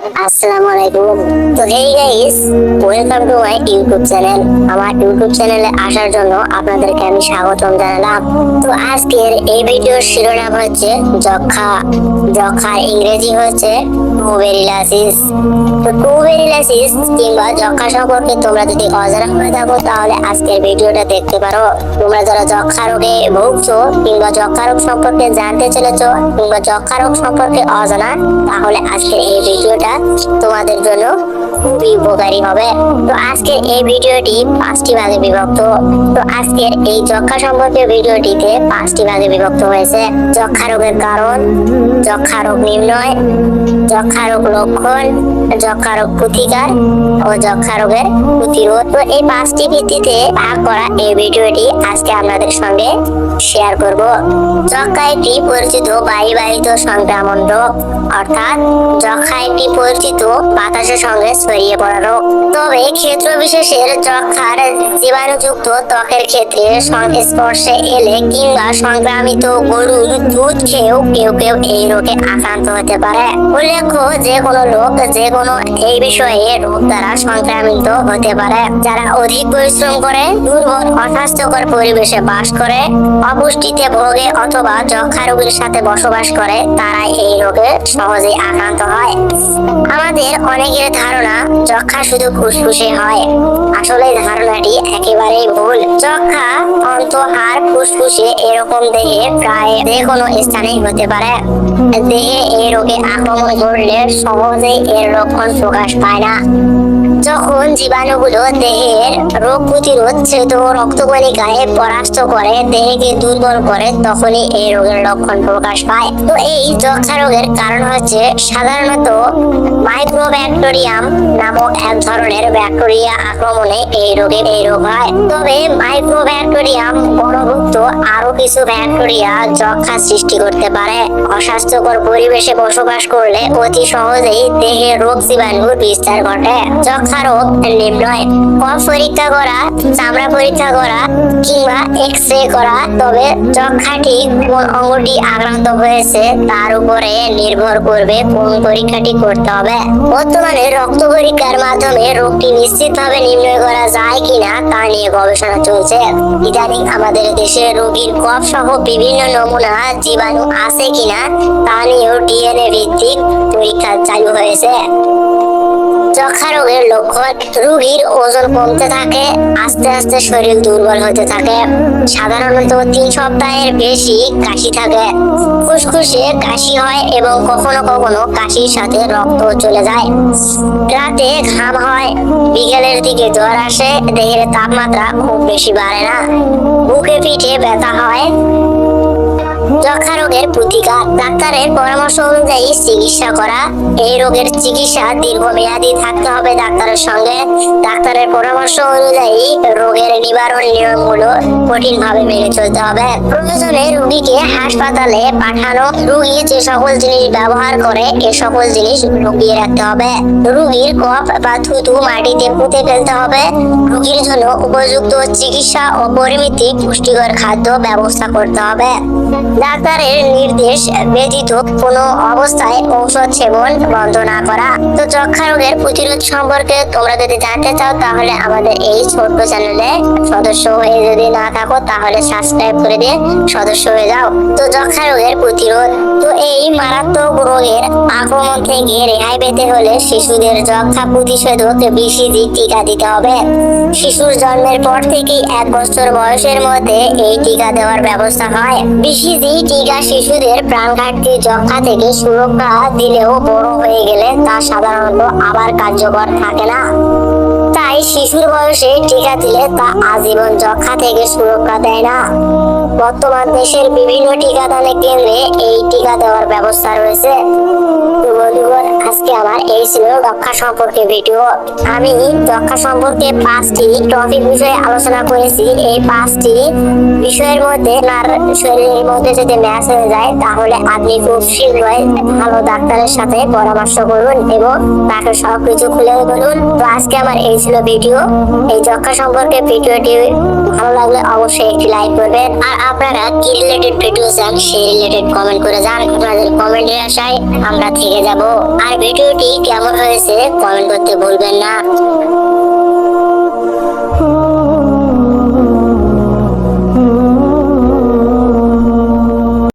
আসসালামু আলাইকুম। তো hey guys welcome to my YouTube channel আমার ইউটিউব চ্যানেলে আসার জন্য আপনাদেরকে আমি স্বাগতম জানালাম। তো আজকের এই ভিডিওর শিরোনাম হচ্ছে যক্ষা যক্ষার ইংরেজি হচ্ছে তাহলে আজকের এই ভিডিওটা তোমাদের জন্য খুবই উপকারী হবে। তো আজকের এই ভিডিওটি পাঁচটি ভাগে বিভক্ত। তো আজকের এই যক্ষা সম্পর্কে ভিডিওটিতে পাঁচটি ভাগে বিভক্ত হয়েছে। যক্ষা রোগের কারণ যক্ষা রোগ নির্ণয় রোগ লক্ষণ যক্ষা রোগ প্রতিকার ও যক্ষা রোগের প্রতিরোধ। তো এই পাঁচটি ভিত্তিতে ভাগ করা এই ভিডিওটি আজকে আপনাদের সঙ্গে শেয়ার করব। যক্ষা একটি পরিচিত বায়ুবাহিত সংক্রমণ রোগ, অর্থাৎ যক্ষা একটি পরিচিত বাতাসের সঙ্গে ছড়িয়ে পড়া রোগ। তবে ক্ষেত্র বিশেষের যক্ষার জীবাণুযুক্ত ত্বকের ক্ষেত্রে সংস্পর্শে এলে কিংবা সংক্রামিত গরুর দুধ খেয়েও কেউ কেউ এই রোগে আক্রান্ত হতে পারে। উল্লেখ্য যে কোনো লোক, যে কোনো এই বিষয়ে রোগ দ্বারা সংক্রামিত হতে পারে। যারা অধিক পরিশ্রম করে, দুর্বল, অস্বাস্থ্যকর পরিবেশে বাস করে, অপুষ্টিতে ভোগে অথবা যক্ষা রোগীর সাথে বসবাস করে, তারা এই রোগে সহজেই আক্রান্ত হয়। আমাদের অনেকের ধারণা যক্ষা শুধু ফুসফুসে হয়। আসলে ধারণাটি একেবারেই ভুল। যক্ষা অন্তহার ফুসফুসে এরকম দেহে প্রায় যে কোনো স্থানেই হতে পারে। দেহে এই রোগে আক্রমণ করলে সহজেই এর লক্ষণ প্রকাশ পায় না। যখন জীবাণুগুলো দেহের রোগ প্রতিরোধ ছেদ রক্তকণিকায় পরাস্ত করে, দেহকে দুর্বল করে, তখনই এই রোগের লক্ষণ প্রকাশ পায়। তো এই যক্ষা রোগের কারণ হচ্ছে সাধারণত মাইক্রোব্যাকটেরিয়াম নামক এক ধরনের ব্যাকটেরিয়া আক্রমণে এই রোগে এই রোগ হয়। তবে মাইক্রোব্যাকটেরিয়াম গণভুক্ত আরও কিছু ব্যাকটেরিয়া যক্ষা সৃষ্টি করতে পারে। অস্বাস্থ্যকর পরিবেশে বসবাস করলে অতি সহজেই দেহে রোগ জীবাণুর বিস্তার ঘটে। যক্ষা রোগ নির্ণয় কফ পরীক্ষা করা, চামড়া পরীক্ষা করা, কিংবা এক্স রে করা। তবে যক্ষাটি কোন অঙ্গটি আক্রান্ত হয়েছে তার উপরে নির্ভর করবে কোন পরীক্ষাটি করতে হবে। বর্তমানে রক্ত পরীক্ষার মাধ্যমে রোগটি নিশ্চিতভাবে নির্ণয় করা যায় কিনা তা নিয়ে গবেষণা চলছে। ইদানিং আমাদের দেশে রোগীর কফ সহ বিভিন্ন নমুনা জীবাণু আছে কিনা তা নিয়েও ডিএনএ ভিত্তিক পরীক্ষা চালু হয়েছে। যক্ষা রোগের লক্ষণ, রোগীর ওজন কমতে থাকে, আস্তে আস্তে শরীর দুর্বল হতে থাকে। সাধারণত তিন সপ্তাহের বেশি কাশি থাকে। ফুসফুসে কাশি হয় এবং কখনো কখনো কাশির সাথে রক্ত চলে যায়। রাতে ঘাম হয়, বিকেলের দিকে জ্বর আসে, দেহের তাপমাত্রা খুব বেশি বাড়ে না। বুকে পিঠে ব্যথা হয় যক্ষা রোগের প্রতিকার। ডাক্তারের পরামর্শ অনুযায়ী চিকিৎসা করা। এই রোগের চিকিৎসা দীর্ঘমেয়াদী থাকতে হবে ডাক্তারের সঙ্গে। ডাক্তারের পরামর্শ অনুযায়ী রোগের নিবারণ নিয়মগুলো কঠিন ভাবে মেনে চলতে হবে। প্রয়োজনে রোগীকে হাসপাতালে পাঠানো, রোগী যে সকল জিনিস ব্যবহার করে, এ সকল জিনিস লুকিয়ে রাখতে হবে। রোগীর কফ বা থুতু মাটিতে পুঁতে ফেলতে হবে। রোগীর জন্য উপযুক্ত চিকিৎসা ও পরিমিতি পুষ্টিকর খাদ্য ব্যবস্থা করতে হবে। ডাক্তারের নির্দেশ ব্যতীত কোনো অবস্থায় ঔষধ সেবন বন্ধ না করা। তো যক্ষা রোগের প্রতিরোধ সম্পর্কে তোমরা যদি জানতে চাও, তাহলে আমাদের এই ছোট্ট চ্যানেলে সদস্য হয়ে যদি না থাকো, তাহলে সাবস্ক্রাইব করে দিয়ে সদস্য হয়ে যাও। তো যক্ষা রোগের প্রতিরোধ। তো এই মারাত্মক রোগের আক্রমণ থেকে রেহাই পেতে হলে শিশুদের যক্ষা প্রতিষেধক বিসিজি টিকা দিতে হবে। শিশুর জন্মের পর থেকেই এক বছর বয়সের মধ্যে এই টিকা দেওয়ার ব্যবস্থা হয়। বিসিজি টিকা শিশুদের প্রাণঘাতী যক্ষা থেকে সুরক্ষা দিলেও বড় হয়ে গেলে তা সাধারণত আবার কার্যকর থাকে না। তাই শিশুর বয়সে টিকা দিলে তা আজীবন যক্ষা থেকে সুরক্ষা দেয় না। বর্তমান দেশের বিভিন্ন টিকাদানের কেন্দ্রে এই টিকা দেওয়ার ব্যবস্থা রয়েছে। বন্ধুগণ, আজকে আমার এই ছিল যক্ষা সম্পর্কে ভিডিও। আমি যক্ষা সম্পর্কে পাঁচটি টপিক বিষয়ে আলোচনা করেছি। এই পাঁচটি বিষয়ের মধ্যে আপনার শরীরের মধ্যে যদি ম্যাচ হয়ে যায়, তাহলে আপনি খুব শীঘ্রই ভালো ডাক্তারের সাথে পরামর্শ করুন এবং তাকে সবকিছু খুলে বলুন। তো আজকে আমার এই ছিল ভিডিও। এই যক্ষা সম্পর্কে ভিডিওটি ভালো লাগলে অবশ্যই একটি লাইক করবেন। আর আপনারা কি রিলেটেড ভিডিও চান, সেই রিলেটেড কমেন্ট করে যান আপনাদের কমেন্টের আশায় আমরা থেকে যাব। আর ভিডিওটি কেমন হয়েছে কমেন্ট করতে ভুলবেন না।